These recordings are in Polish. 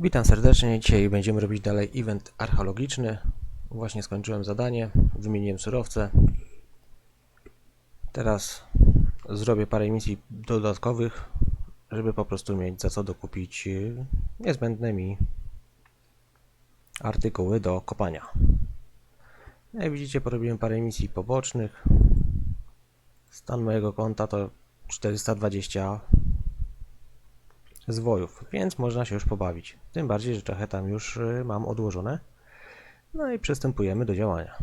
Witam serdecznie. Dzisiaj będziemy robić dalej event archeologiczny. Właśnie skończyłem zadanie, wymieniłem surowce. Teraz zrobię parę misji dodatkowych, żeby po prostu mieć za co dokupić y, niezbędne mi artykuły do kopania. Jak widzicie, porobiłem parę misji pobocznych. Stan mojego konta to 420 zwojów, więc można się już pobawić. Tym bardziej, że trochę tam już y, mam odłożone. No i przystępujemy do działania.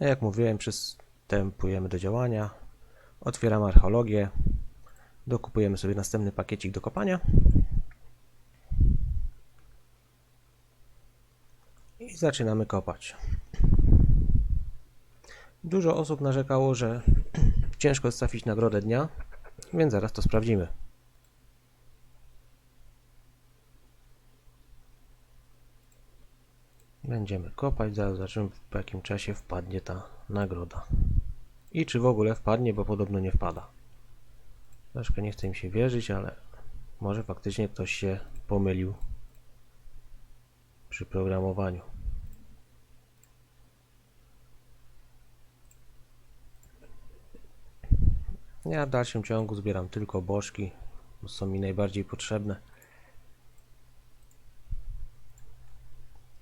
Jak mówiłem, przystępujemy do działania. Otwieramy archeologię. Dokupujemy sobie następny pakiecik do kopania. I zaczynamy kopać. Dużo osób narzekało, że ciężko trafić nagrodę dnia, więc zaraz to sprawdzimy. Będziemy kopać, zaraz zobaczymy w jakim czasie wpadnie ta nagroda. I czy w ogóle wpadnie, bo podobno nie wpada. Troszkę nie chce mi się wierzyć, ale może faktycznie ktoś się pomylił przy programowaniu. Ja w dalszym ciągu zbieram tylko bożki, bo są mi najbardziej potrzebne.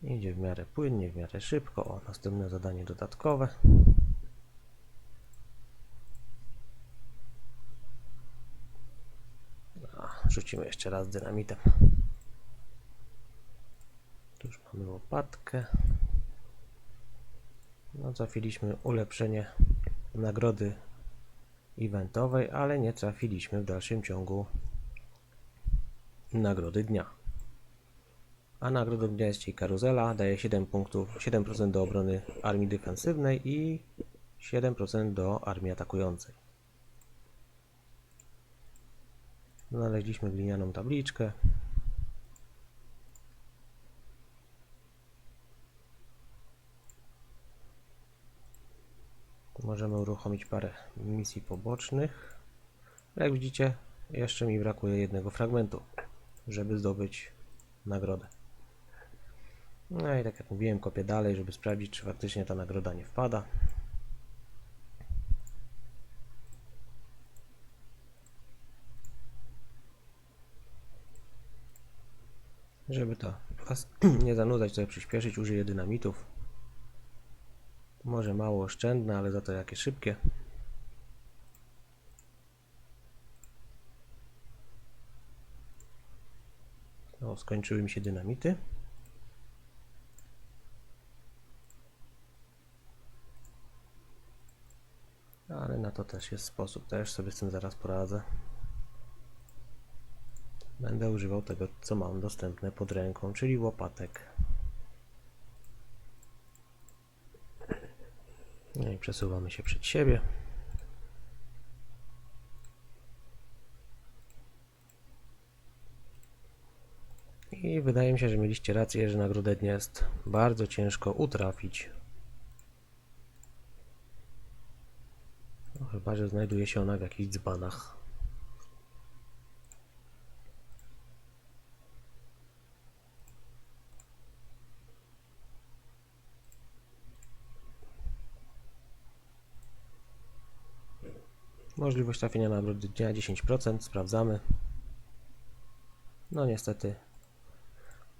Idzie w miarę płynnie, w miarę szybko. O, następne zadanie dodatkowe. A, rzucimy jeszcze raz dynamitem. Tu już mamy łopatkę. No, trafiliśmy ulepszenie nagrody eventowej, ale nie trafiliśmy w dalszym ciągu nagrody dnia. A nagrodą dnia jest dzisiaj karuzela, daje 7 punktów, 7% do obrony armii defensywnej i 7% do armii atakującej. Znaleźliśmy glinianą tabliczkę. Możemy uruchomić parę misji pobocznych. Jak widzicie, jeszcze mi brakuje jednego fragmentu, żeby zdobyć nagrodę. No i tak jak mówiłem, kopię dalej, żeby sprawdzić, czy faktycznie ta nagroda nie wpada. Żeby to nie zanudzać, to przyspieszyć, użyję dynamitów. Może mało oszczędne, ale za to jakie szybkie. O, skończyły mi się dynamity. Ale na to też jest sposób, też sobie z tym zaraz poradzę. Będę używał tego, co mam dostępne pod ręką, czyli łopatek. No i przesuwamy się przed siebie. I wydaje mi się, że mieliście rację, że nagrodę dnia jest bardzo ciężko utrafić. No, chyba, że znajduje się ona w jakichś dzbanach. Możliwość trafienia na nagrody dnia 10%, sprawdzamy. No niestety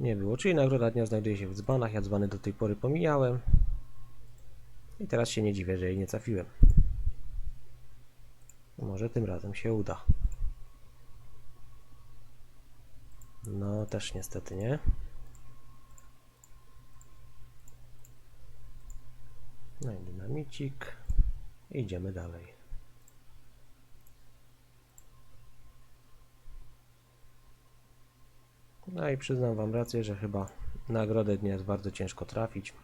nie było, czyli nagroda dnia znajduje się w dzbanach, ja dzbany do tej pory pomijałem. I teraz się nie dziwię, że jej nie trafiłem. Może tym razem się uda. No też niestety nie. No i dynamicik. Idziemy dalej. No i przyznam Wam rację, że chyba nagrodę dnia jest bardzo ciężko trafić.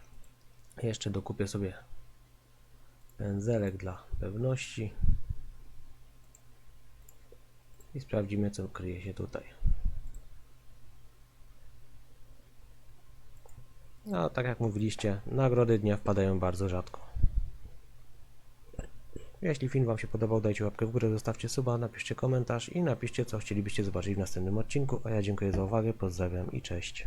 Jeszcze dokupię sobie pędzelek dla pewności. I sprawdzimy, co kryje się tutaj. No, tak jak mówiliście, nagrody dnia wpadają bardzo rzadko. Jeśli film Wam się podobał, dajcie łapkę w górę, zostawcie suba, napiszcie komentarz i napiszcie, co chcielibyście zobaczyć w następnym odcinku. A ja dziękuję za uwagę, pozdrawiam i cześć.